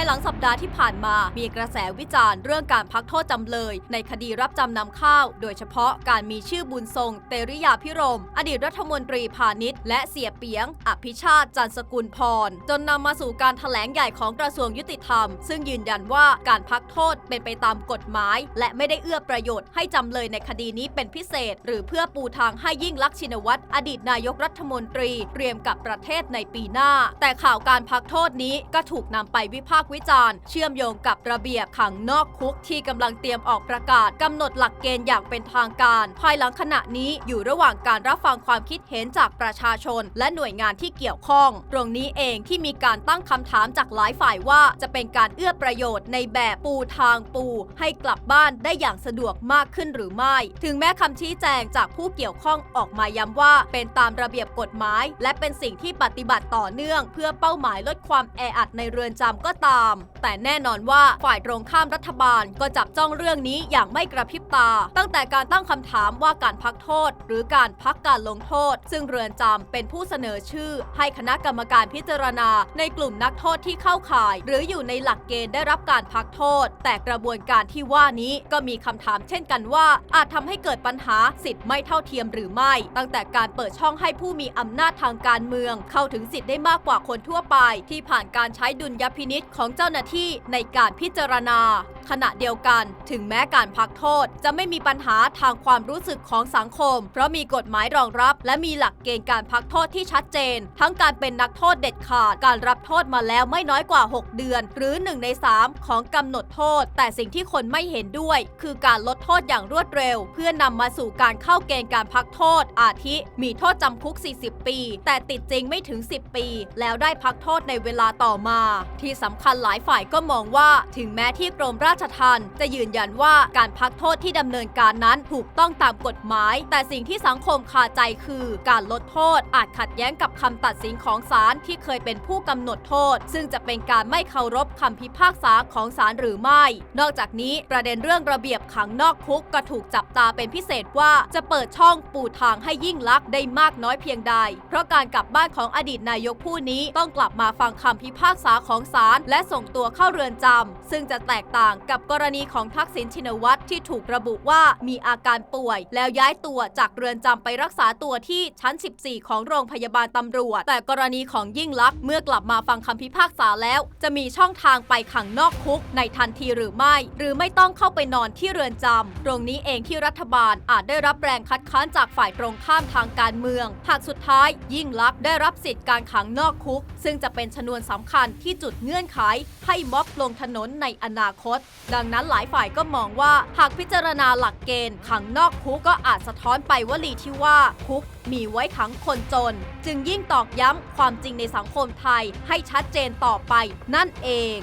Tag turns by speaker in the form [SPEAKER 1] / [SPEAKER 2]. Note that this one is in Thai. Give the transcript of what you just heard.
[SPEAKER 1] ายหลังสัปดาห์ที่ผ่านมา มีกระแสวิจารณ์เรื่องการพักโทษจำเลย ในคดีรับจำนำข้าว โดยเฉพาะการมีชื่อบุญทรง เตริยาพิรม อดีตรัฐมนตรีพาณิชย์ และเสียเปียง อภิชาติจันสกุลพร จนนำมาสู่การถแถลงใหญ่ของกระทรวงยุติธรรม ซึ่งยืนยันว่าการพักโทษเป็นไปตามกฎหมาย และไม่ได้เอื้อประโยชน์ให้จำเลยในคดีนี้เป็นพิเศษ หรือเพื่อปูทางให้ยิ่งลักษณ์ชินวัตรอดีตนายกรัฐมนตรีเตรียมกับประเทศในปีหน้า แต่ข่าวการพักโทษนี้ก็ถูกนำไปวิพากษ์วิจารณ์ เชื่อมโยงกับระเบียบขังนอกคุกที่กำลังเตรียมออกประกาศกำหนดหลักเกณฑ์อย่างเป็นทางการ ภายหลังขณะนี้อยู่ระหว่างการรับฟังความคิดเห็นจากประชาชน และหน่วยงานที่เกี่ยวข้อง ตรงนี้เองที่มีการตั้งคำถามจากหลายฝ่ายว่า จะเป็นการเอื้อประโยชน์ในแบบปูทางปู ให้กลับบ้านได้อย่างสะดวกมากขึ้นหรือไม่ ถึงแม้คำชี้แจงจากผู้เกี่ยวข้องออกมาย้ำว่า เป็นตามระเบียบกฎหมาย และเป็นสิ่งที่ปฏิบัติต่อเนื่อง เพื่อเป้าหมายลดความแออัดในเรือนจำก็ตามแต่แน่นอนว่าฝ่ายตรงข้ามรัฐบาลก็จับจ้องเรื่องนี้อย่างไม่กระพริบตา ตั้งแต่การตั้งคำถามว่าการพักโทษ หรือการพักการลงโทษ ซึ่งเรือนจำเป็นผู้เสนอชื่อ ให้คณะกรรมการพิจารณา ในกลุ่มนักโทษที่เข้าข่าย หรืออยู่ในหลักเกณฑ์ได้รับการพักโทษ แต่กระบวนการที่ว่านี้ก็มีคำถามเช่นกันว่า อาจทำให้เกิดปัญหาสิทธิ์ไม่เท่าเทียมหรือไม่ ตั้งแต่การเปิดช่องให้ผู้มีอำนาจทางการเมือง เข้าถึงสิทธิ์ได้มากกว่าคนทั่วไป ที่ผ่านการใช้ดุลยพินิษของเจ้าหน้าที่ในการพิจารณาขณะเดียวกันถึงแม้การพักโทษจะไม่มีปัญหาทางความรู้สึกของสังคม เพราะมีกฎหมายรองรับ และมีหลักเกณฑ์การพักโทษที่ชัดเจน ทั้งการเป็นนักโทษเด็ดขาด การรับโทษมาแล้วไม่น้อยกว่า 6 เดือน หรือ 1 ใน 3 ของกำหนดโทษ แต่สิ่งที่คนไม่เห็นด้วย คือการลดโทษอย่างรวดเร็ว เพื่อนำมาสู่การเข้าเกณฑ์การพักโทษ อาทิ มีโทษจำคุก 40 ปี แต่ติดจริงไม่ถึง 10 ปี แล้วได้พักโทษในเวลาต่อมา ที่สำคัญหลายฝ่ายก็มองว่า ถึงแม้ที่กรมราราชทัณฑ์จะยืนยันว่าการพักโทษที่ดำเนินการนั้นถูกต้องตามกฎหมาย แต่สิ่งที่สังคมคาใจคือการลดโทษอาจขัดแย้งกับคำตัดสินของศาลที่เคยเป็นผู้กำหนดโทษ ซึ่งจะเป็นการไม่เคารพคำพิพากษาของศาลหรือไม่ นอกจากนี้ประเด็นเรื่องระเบียบขังนอกคุกก็ถูกจับตาเป็นพิเศษว่าจะเปิดช่องปูทางให้ยิ่งลักษณ์ได้มากน้อยเพียงใด เพราะการกลับบ้านของอดีตนายกผู้นี้ต้องกลับมาฟังคำพิพากษาของศาลและส่งตัวเข้าเรือนจำซึ่งจะแตกต่างกับกรณีของทักษิณชินวัตรที่ถูกระบุว่ามีอาการป่วย แล้วย้ายตัวจากเรือนจำไปรักษาตัวที่ชั้น 14 ของโรงพยาบาลตำรวจ แต่กรณีของยิ่งลักษณ์เมื่อกลับมาฟังคำพิพากษาแล้ว จะมีช่องทางไปขังนอกคุกในทันทีหรือไม่ หรือไม่ต้องเข้าไปนอนที่เรือนจำตรงนี้เองที่รัฐบาลอาจได้รับแรงคัดค้านจากฝ่ายตรงข้ามทางการเมือง หากสุดท้ายยิ่งลักษณ์ได้รับสิทธิ์การขังนอกคุก ซึ่งจะเป็นชนวนสำคัญที่จุดเงื่อนไขให้ม็อบลงถนนในอนาคตดังนั้นหลายฝ่ายก็มองว่าหากพิจารณาหลักเกณฑ์ขังนอกคุกก็อาจสะท้อนไปวลีที่ว่าคุกมีไว้ขังคนจน จึงยิ่งตอกย้ำความจริงในสังคมไทยให้ชัดเจนต่อไปนั่นเอง